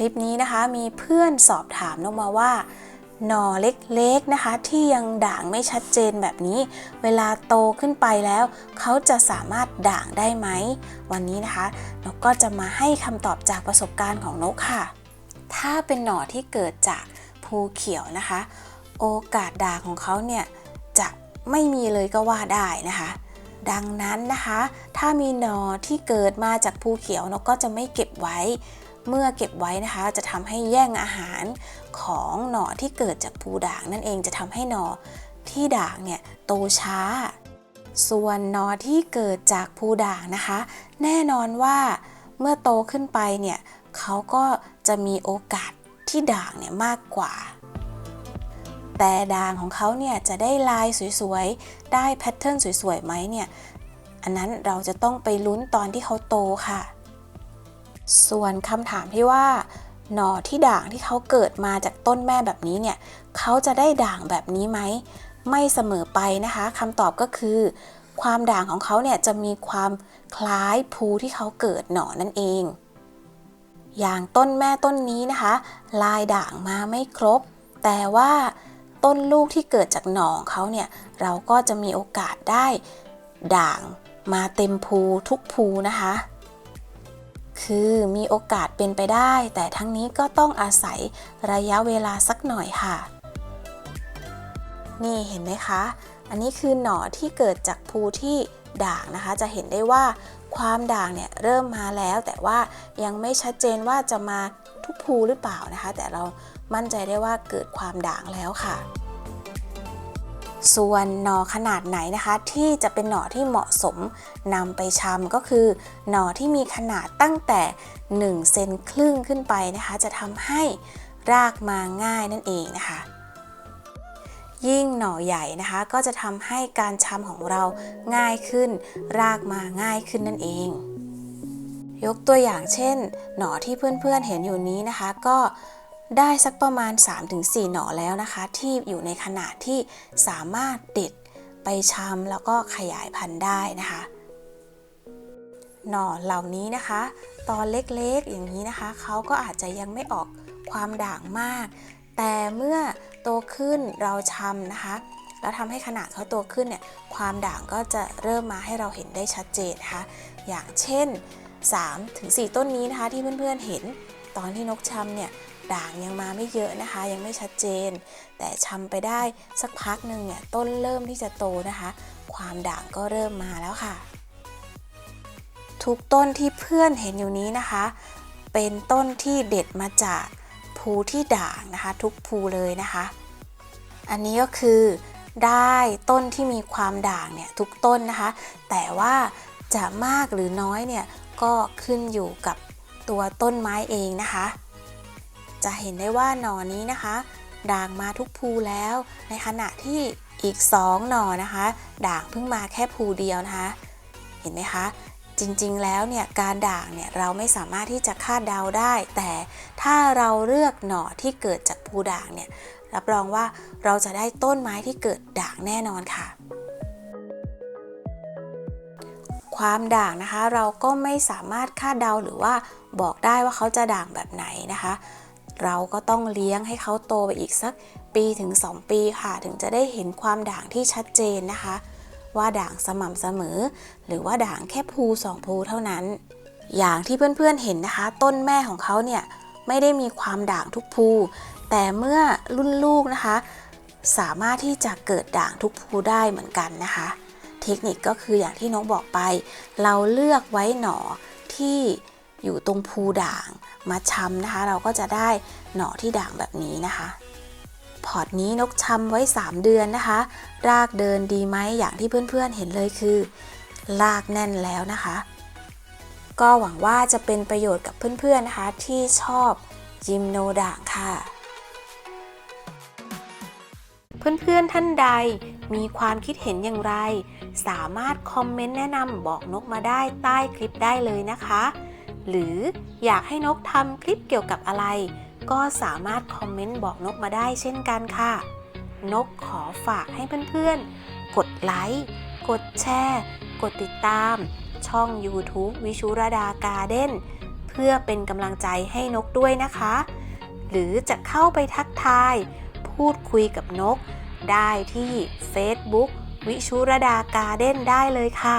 ลิปนี้นะคะ มีเพื่อนสอบถามนกมาว่าหน่อเล็กๆนะคะ ที่ยังด่างไม่ชัดเจนแบบนี้ เวลาโตขึ้นไปแล้ว เขาจะสามารถด่างได้ไหม วันนี้นะคะนกก็จะมาให้คำตอบจากประสบการณ์ของนกค่ะ ถ้าเป็นหน่อที่เกิดจากภูเขียวนะคะ โอกาสด่างของเขาเนี่ยจะไม่มีเลยก็ว่าได้นะคะ ดังนั้นนะคะ ถ้ามีหน่อที่เกิดมาจากภูเขียวนกก็จะไม่เก็บไว้ เมื่อเก็บไว้นะคะจะทำให้แย่งอาหารของหน่อที่เกิดจากภูด่างนั่นเองจะทำให้หน่อที่ด่างเนี่ยโตช้า ส่วนหน่อที่เกิดจากภูด่างนะคะ แน่นอนว่าเมื่อโตขึ้นไปเนี่ยเขาก็จะมีโอกาสที่ด่างเนี่ยมากกว่า แต่ด่างของเขาเนี่ยจะได้ลายสวยๆ ได้แพทเทิร์นสวยๆไหมเนี่ย อันนั้นเราจะต้องไปลุ้นตอนที่เขาโตค่ะ ส่วนคำถามที่ว่า หน่อที่ด่างที่เขาเกิดมาจากต้นแม่แบบนี้เนี่ยเขาจะได้ด่างแบบนี้ไหม ไม่เสมอไปนะคะคำตอบก็คือ ความด่างของเขาเนี่ยจะมีความคล้ายภูที่เขาเกิดหน่อนั่นเอง อย่างต้นแม่ต้นนี้นะคะ ลายด่างมาไม่ครบ แต่ว่าต้นลูกที่เกิดจากหน่อของเขาเนี่ยเราก็จะมีโอกาสได้ด่างมาเต็มภูทุกภูนะคะ คือมีโอกาสเป็นไปได้ แต่ทั้งนี้ก็ต้องอาศัยระยะเวลาสักหน่อยค่ะ นี่เห็นไหมคะ อันนี้คือหน่อที่เกิดจากภูที่ด่างนะคะ จะเห็นได้ว่าความด่างเนี่ยเริ่มมาแล้ว แต่ว่ายังไม่ชัดเจนว่าจะมาทุกภูหรือเปล่านะคะ แต่เรามั่นใจได้ว่าเกิดความด่างแล้วค่ะ ส่วนหน่อขนาดไหนนะคะ ที่จะเป็นหน่อที่เหมาะสมนำไปชำก็คือ หน่อที่มีขนาดตั้งแต่1เซนครึ่งขึ้นไปนะคะ จะทำให้รากมาง่ายนั่นเองนะคะ ยิ่งหน่อใหญ่นะคะ ก็จะทำให้การชำของเราง่ายขึ้น รากมาง่ายขึ้นนั่นเอง ยกตัวอย่างเช่น หน่อที่เพื่อนๆเห็นอยู่นี้นะคะ ก็ ได้สักประมาณ 3-4 หน่อแล้วนะคะ ที่อยู่ในขนาดที่สามารถเด็ดไปชำแล้วก็ขยายพันธุ์ได้นะคะ หน่อเหล่านี้นะคะ ตอนเล็กๆอย่างนี้นะคะเขาก็อาจจะยังไม่ออกความด่างมาก แต่เมื่อโตขึ้นเราชำนะคะ แล้วทำให้ขนาดเขาโตขึ้นเนี่ยความด่างก็จะเริ่มมาให้เราเห็นได้ชัดเจนนะคะอย่างเช่น 3-4 ต้นนี้นะคะที่เพื่อนๆเห็น ตอนที่นกชำเนี่ย ด่างยังมาไม่เยอะนะคะ ยังไม่ชัดเจน แต่ชำไปได้สักพักหนึ่งเนี่ยต้นเริ่มที่จะโตนะคะ ความด่างก็เริ่มมาแล้วค่ะ ทุกต้นที่เพื่อนเห็นอยู่นี้นะคะ เป็นต้นที่เด็ดมาจากภูที่ด่างนะคะ ทุกภูเลยนะคะ อันนี้ก็คือได้ต้นที่มีความด่างเนี่ยทุกต้นนะคะ แต่ว่าจะมากหรือน้อยเนี่ยก็ขึ้นอยู่กับตัวต้นไม้เองนะคะ จะเห็นได้ว่าหน่อนี้นะคะด่างมาทุกภูแล้ว ในขณะที่อีก 2 หน่อนะคะ ด่างเพิ่งมาแค่ภูเดียวนะคะ เห็นไหมคะ จริงๆแล้วเนี่ยการด่างเนี่ยเราไม่สามารถที่จะคาดเดาได้ แต่ถ้าเราเลือกหน่อที่เกิดจากภูด่างเนี่ยรับรองว่าเราจะได้ต้นไม้ที่เกิดด่างแน่นอนค่ะ ความด่างนะคะเราก็ไม่สามารถคาดเดาหรือว่าบอกได้ว่าเขาจะด่างแบบไหนนะคะ เราก็ต้องเลี้ยงให้เขาโตไปอีกสักปีถึง 2 ปีค่ะ ถึงจะได้เห็นความด่างที่ชัดเจนนะคะ ว่าด่างสม่ำเสมอ หรือว่าด่างแค่ภูสองภูเท่านั้น อย่างที่เพื่อนๆเห็นนะคะ ต้นแม่ของเขาเนี่ยไม่ได้มีความด่างทุกภู แต่เมื่อรุ่นลูกนะคะ สามารถที่จะเกิดด่างทุกภูได้เหมือนกันนะคะ เทคนิคก็คืออย่างที่นกบอกไป เราเลือกไว้หน่อที่ อยู่ตรงภูด่างมาชำนะคะ เราก็จะได้หน่อที่ด่างแบบนี้นะคะพอร์ตนี้นกชำไว้ 3 เดือนนะคะ รากเดินดีไหมอย่างที่เพื่อนๆเห็นเลยคือ รากแน่นแล้วนะคะ ก็หวังว่าจะเป็นประโยชน์กับเพื่อนๆนะคะ ที่ชอบยิมโนด่างค่ะ เพื่อนๆท่านใดมีความคิดเห็นอย่างไร สามารถคอมเมนต์แนะนำบอกนกมาได้ใต้คลิปได้เลยนะคะ หรืออยากให้นกทำคลิปเกี่ยวกับอะไร ก็สามารถคอมเมนต์บอกนกมาได้เช่นกันค่ะ นกขอฝากให้เพื่อนๆ กดไลค์ กดแชร์ กดติดตาม ช่อง YouTube วิชุรดาการ์เด้น เพื่อเป็นกำลังใจให้นกด้วยนะคะ หรือจะเข้าไปทักทาย พูดคุยกับนก ได้ที่ Facebook วิชุรดาการ์เด้นได้เลยค่ะ